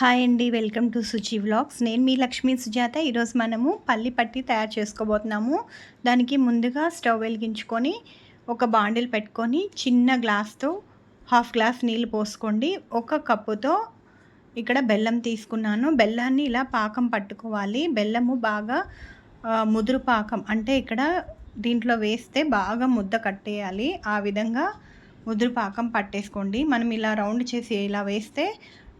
Hi అండి welcome to Suchi vlogs. నేను మీ లక్ష్మీ సుజాత. ఈరోజు మనము పల్లి పట్టి తయారు చేసుకోబోతున్నాము. దానికి ముందుగా స్టవ్ వెలిగించుకొని ఒక బాండిల్ పెట్టుకొని చిన్న గ్లాస్తో హాఫ్ గ్లాస్ నీళ్ళు పోసుకోండి. ఒక కప్పుతో ఇక్కడ బెల్లం తీసుకున్నాను. బెల్లాన్ని ఇలా పాకం పట్టుకోవాలి. బెల్లము బాగా ముదురు పాకం అంటే ఇక్కడ దీంట్లో వేస్తే బాగా ముద్ద కట్టేయాలి. ఆ విధంగా ముదురు పాకం పట్టేసుకోండి. మనం ఇలా రౌండ్ చేసి ఇలా వేస్తే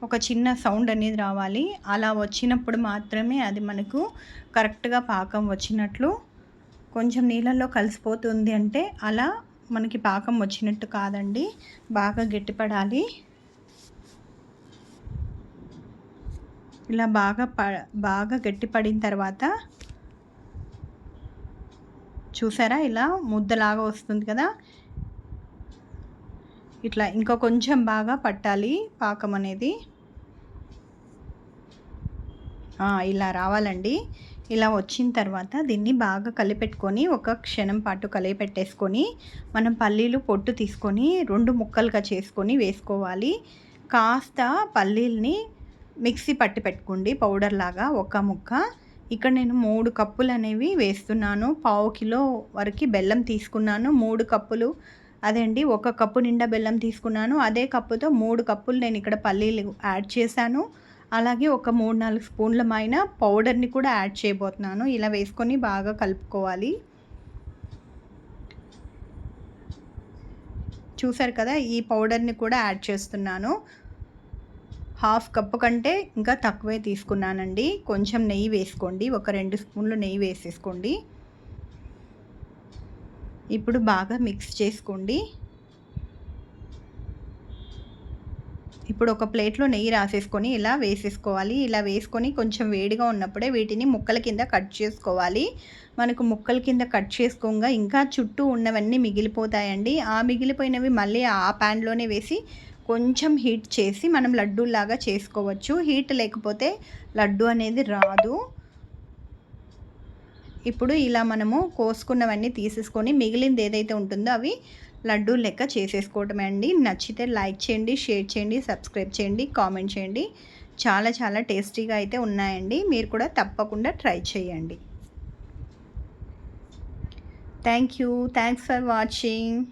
ఒక చిన్న సౌండ్ అనేది రావాలి. అలా వచ్చినప్పుడు మాత్రమే అది మనకు కరెక్ట్గా పాకం వచ్చినట్లు కొంచెం నీళ్ళల్లో కలిసిపోతుంది అంటే అలా మనకి పాకం వచ్చినట్టు కాదండి. బాగా గట్టిపడాలి. ఇలా బాగా ప బాగా గట్టిపడిన తర్వాత చూసారా? ఇలా ముద్దలాగా వస్తుంది కదా? ఇట్లా ఇంకా కొంచెం బాగా పట్టాలి పాకం అనేది. ఇలా రావాలండి. ఇలా వచ్చిన తర్వాత దీన్ని బాగా కలిపెట్టుకొని ఒక క్షణం పాటు కలిపెట్టేసుకొని మనం పల్లీలు పొట్టు తీసుకొని రెండు ముక్కలుగా చేసుకొని వేసుకోవాలి. కాస్త పల్లీల్ని మిక్సీ పట్టి పెట్టుకోండి పౌడర్ లాగా ఒక ముక్క. ఇక్కడ నేను మూడు కప్పులు అనేవి వేస్తున్నాను. పావు కిలో వరకు బెల్లం తీసుకున్నాను. మూడు కప్పులు అదే అండి ఒక కప్పు నిండా బెల్లం తీసుకున్నాను. అదే కప్పుతో మూడు కప్పులు నేను ఇక్కడ పల్లీలు యాడ్ చేశాను. అలాగే ఒక మూడు నాలుగు స్పూన్ల మైన పౌడర్ని కూడా యాడ్ చేయబోతున్నాను. ఇలా వేసుకొని బాగా కలుపుకోవాలి. చూసారు కదా ఈ పౌడర్ని కూడా యాడ్ చేస్తున్నాను. హాఫ్ కప్పు కంటే ఇంకా తక్కువే తీసుకున్నానండి. కొంచెం నెయ్యి వేసుకోండి. ఒక రెండు స్పూన్లు నెయ్యి వేసేసుకోండి. ఇప్పుడు బాగా మిక్స్ చేసుకోండి. ఇప్పుడు ఒక ప్లేట్లో నెయ్యి రాసేసుకొని ఇలా వేసేసుకోవాలి. ఇలా వేసుకొని కొంచెం వేడిగా ఉన్నప్పుడే వీటిని ముక్కల కింద కట్ చేసుకోవాలి. మనకు ముక్కల కింద కట్ చేసుకోగా ఇంకా చుట్టూ ఉన్నవన్నీ మిగిలిపోతాయండి. ఆ మిగిలిపోయినవి మళ్ళీ ఆ ప్యాన్లోనే వేసి కొంచెం హీట్ చేసి మనం లడ్డూలాగా చేసుకోవచ్చు. హీట్ లేకపోతే లడ్డు అనేది రాదు. ఇప్పుడు ఇలా మనము కోసుకున్నవన్నీ తీసేసుకొని మిగిలింది ఏదైతే ఉంటుందో అవి లడ్డూ లెక్క చేసేసుకోవటమే అండి. నచ్చితే లైక్ చేయండి షేర్ చేయండి సబ్స్క్రైబ్ చేయండి కామెంట్ చేయండి. చాలా చాలా టేస్టీగా అయితే ఉన్నాయండి. మీరు కూడా తప్పకుండా ట్రై చేయండి. Thank you. Thanks for watching.